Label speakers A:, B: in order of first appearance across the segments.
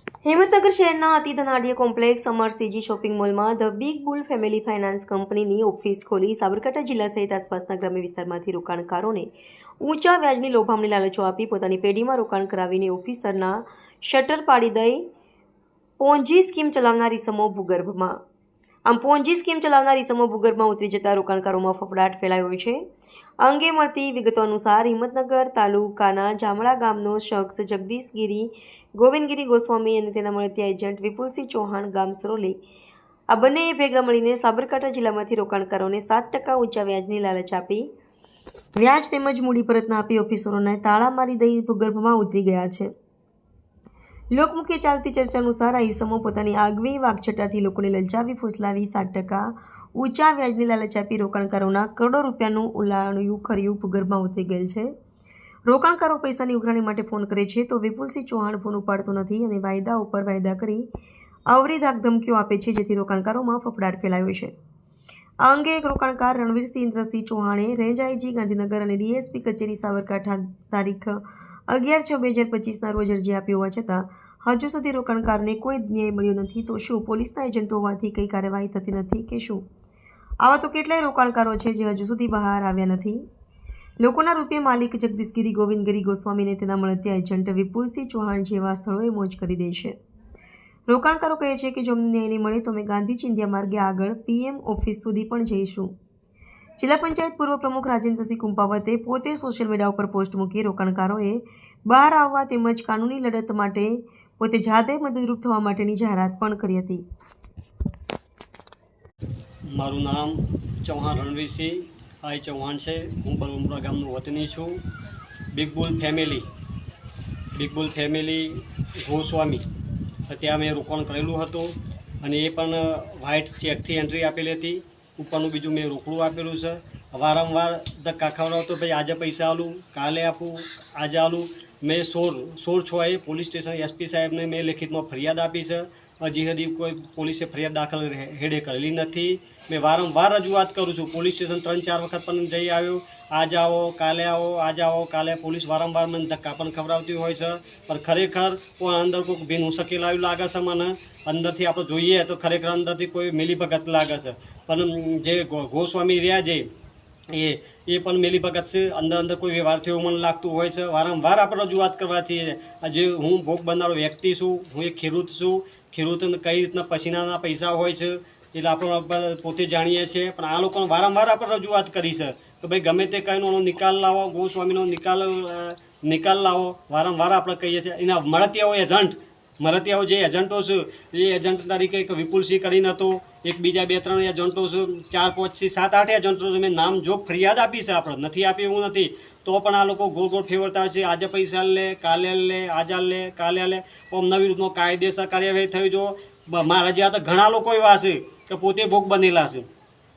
A: હિંમતનગર શહેરના અતિ ધનાઢ્ય કોમ્પ્લેક્સ અમર શોપિંગ મોલમાં the big bull family finance કંપનીની ઓફિસ ખોલી. સાબરકાંઠા જિલ્લા સહિત આસપાસના ગ્રામ્ય વિસ્તારમાંથી રોકાણકારોને ઊંચા વ્યાજની લોભામણી લાલચો આપી પોતાની પેઢીમાં રોકાણ કરાવીને ઓફિસરના શટર પાડી દઈ, પોન્જી સ્કીમ ચલાવનારી સમો ભૂગર્ભમાં આમ પોન્જી સ્કીમ ચલાવનાર ઇસમો ભૂગર્ભમાં ઉતરી જતા રોકાણકારોમાં ફફડાટ ફેલાયો છે. અંગે મળતી વિગતો અનુસાર હિંમતનગર તાલુકાના જામડા ગામનો શખ્સ જગદીશગીરી ગોવિંદગીરી ગોસ્વામી અને તેના મળતી એજન્ટ વિપુલસિંહ ચૌહાણ ગામ સરોલી આ બંનેએ ભેગા મળીને સાબરકાંઠા જિલ્લામાંથી રોકાણકારોને સાત ટકા ઊંચા વ્યાજની લાલચ આપી. વ્યાજ તેમજ મૂડી પરત આપી ઓફિસરોને તાળા મારી દઈ ભૂગર્ભમાં ઉતરી ગયા છે. લોકમુખે ચાલતી ચર્ચા અનુસાર આ ઈસમો પોતાની આગવી વાગછટાથી લોકોને લલચાવી ફૂસલાવી સાત ટકા ઊંચા વ્યાજની લાલચ આપી રોકાણકારોના કરોડો રૂપિયાનું ઉલાણ્યું ખર્યું ભૂગર્ભમાં ઉતરી ગયેલ છે. રોકાણકારો પૈસાની ઉઘરાણી માટે ફોન કરે છે તો વિપુલસિંહ ચૌહાણ ફોન ઉપાડતો નથી અને વાયદા ઉપર વાયદા કરી અવરી ધમકીઓ આપે છે જેથી રોકાણકારોમાં ફફડાટ ફેલાયો છે. આ અંગે એક રોકાણકાર રણવીરસિંહ ઇન્દ્રસિંહ ચૌહાણે રેન્જ આઈજી ગાંધીનગર અને ડીએસપી કચેરી સાબરકાંઠા તારીખ અગિયાર છ બે હજાર પચીસના રોજ અરજી આપી હોવા છતાં, હજુ સુધી રોકાણકારને કોઈ ન્યાય મળ્યો નથી, તો શું પોલીસના એજન્ટો હોવાથી કંઈ કાર્યવાહી થતી નથી કે શું? આવા તો કેટલાય રોકાણકારો છે જે હજુ સુધી બહાર આવ્યા નથી. લોકોના રૂપિયા માલિક જગદીશગીરી ગોવિંદગીરી ગોસ્વામીને તેના મળતી એજન્ટ વિપુલસિંહ ચૌહાણ જેવા સ્થળોએ મોજ કરી દે છે. રોકાણકારો કહે છે કે જો અમને ન્યાય નહીં મળે તો અમે ગાંધી ચિંધ્યા માર્ગે આગળ પીએમ ઓફિસ સુધી પણ જઈશું. જિલ્લા પંચાયત પૂર્વ પ્રમુખ રાજેન્દ્રસિંહ કુંપાવતે પોતે સોશિયલ મીડિયા ઉપર પોસ્ટ મૂકી રોકાણકારોએ બહાર આવવા તેમજ કાનૂની લડત માટે પોતે જાતે મદદરૂપ થવા માટેની જાહેરાત પણ કરી હતી.
B: મારું નામ ચૌહાણ રણવીરસિંહ આઈ ચૌહાણ છે. હું બરોમપુરા ગામનો વતની છું. Big bull family, big bull family Goswami. ત્યાં મેં રોકાણ કરેલું હતું અને એ પણ વ્હાઇટ ચેકથી એન્ટ્રી આપેલી હતી. ઉપરનું બીજું મેં રોકડું આપેલું છે. વારંવાર ધક્કા ખવડાવતો ભાઈ, આજે પૈસા આલું, કાલે આપું, આજે આલું. મેં સોળ સોળ છો એ પોલીસ સ્ટેશન એસપી સાહેબને મેં લેખિતમાં ફરિયાદ આપી છે. હજી હજી કોઈ પોલીસે ફરિયાદ દાખલ હેડે કરેલી નથી. મેં વારંવાર રજૂઆત કરું છું, પોલીસ સ્ટેશન ત્રણ, ચાર વખત પણ જઈ આવ્યો. આજ આવો, કાલે આવો, આજ આવો. કાલે પોલીસ વારંવાર મને ધક્કા પણ ખવડાવતી હોય છે. પણ ખરેખર કોઈ અંદર કોઈ ભીનું શકેલાયું લાગે છે મને? અંદરથી આપણે જોઈએ તો ખરેખર અંદરથી કોઈ મિલીભગત લાગે છે. પણ જે ગોસ્વામી રહ્યા છે, એ એ પણ મેલી ભગત છે. અંદર અંદર કોઈ વ્યવહાર થયો મને લાગતું હોય છે. વારંવાર આપણે રજૂઆત કરવાથી જે હું ભોગ બનનારો વ્યક્તિ છું, હું એક ખેડૂત છું. ખેડૂતને કઈ રીતના પસીનાના પૈસા હોય છે, એટલે આપણે પોતે જાણીએ છીએ. પણ આ લોકોને વારંવાર આપણે રજૂઆત કરી છે કે ભાઈ ગમે તે કંઈનો નિકાલ લાવો, ગોસ્વામીનો નિકાલ નિકાલ લાવો. વારંવાર આપણે કહીએ છીએ. એના મળતી હોય એજન્ટ મરતિયાઓ જે એજન્ટો છે, એ એજન્ટ તરીકે એક વિપુલસિંહ કરીને હતો. એક બીજા બે ત્રણ એજન્ટો છે, ચાર પાંચથી સાત, આઠ એજન્ટો છે. મેં નામ જો ફરિયાદ આપી છે આપણે. નથી આપી એવું નથી. તો પણ આ લોકો ગોળ ગોળ ફેવરતા હોય છે. આજે પૈસા લે, કાલે લે, આજે લે, કાલે લે. ઓમ નવી રીતનો કાયદેસર કાર્યવાહી થઈ જો. મારા જેવા તો ઘણા લોકો એવા છે કે પોતે ભોગ બનેલા છે.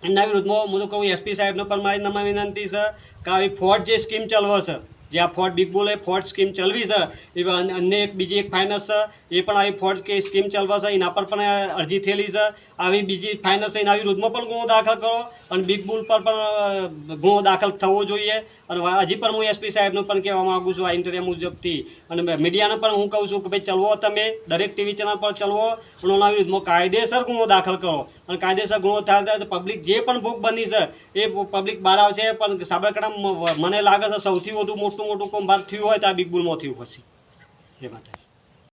B: એના વિરુદ્ધમાં હું તો કહું, એસપી સાહેબને પણ મારી નમા વિનંતી છે કે આવી ફોર્ટ જે સ્કીમ ચલાવે છે. જે આ ફોર્ડ બિગ બુલે ફોર્ડ સ્કીમ ચલવી છે, એવા અન્ય એક બીજી એક ફાઇનાન્સ છે, એ પણ આવી ફોર્ડ કે સ્કીમ ચલાવે છે, એના પર પણ અરજી થયેલી છે. આવી બીજી ફાઇનાન્સ એના વિરુદ્ધમાં પણ ગુનો દાખલ કરો અને બિગ બુલ પર પણ ગુનો દાખલ થવો જોઈએ. અને હજી પણ હું એસપી સાહેબનું પણ કહેવા માગું છું આ ઇન્ટરવ્યુ મુજબથી. અને મીડિયાને પણ હું કહું છું કે ભાઈ ચલવો તમે, દરેક ટીવી ચેનલ પર ચલવો અને એના વિરુદ્ધમાં કાયદેસર ગુનો દાખલ કરો. અને કાયદેસર ગુનો થાય તો પબ્લિક જે પણ ભૂખ બની છે, એ પબ્લિક બહાર આવશે, પણ સાબરકાંઠા મને લાગે છે સૌથી વધુ મોટું મોટું કૌભાંડ થયું હોય તો આ બિગબુલમાં થયું પછી. એ માટે.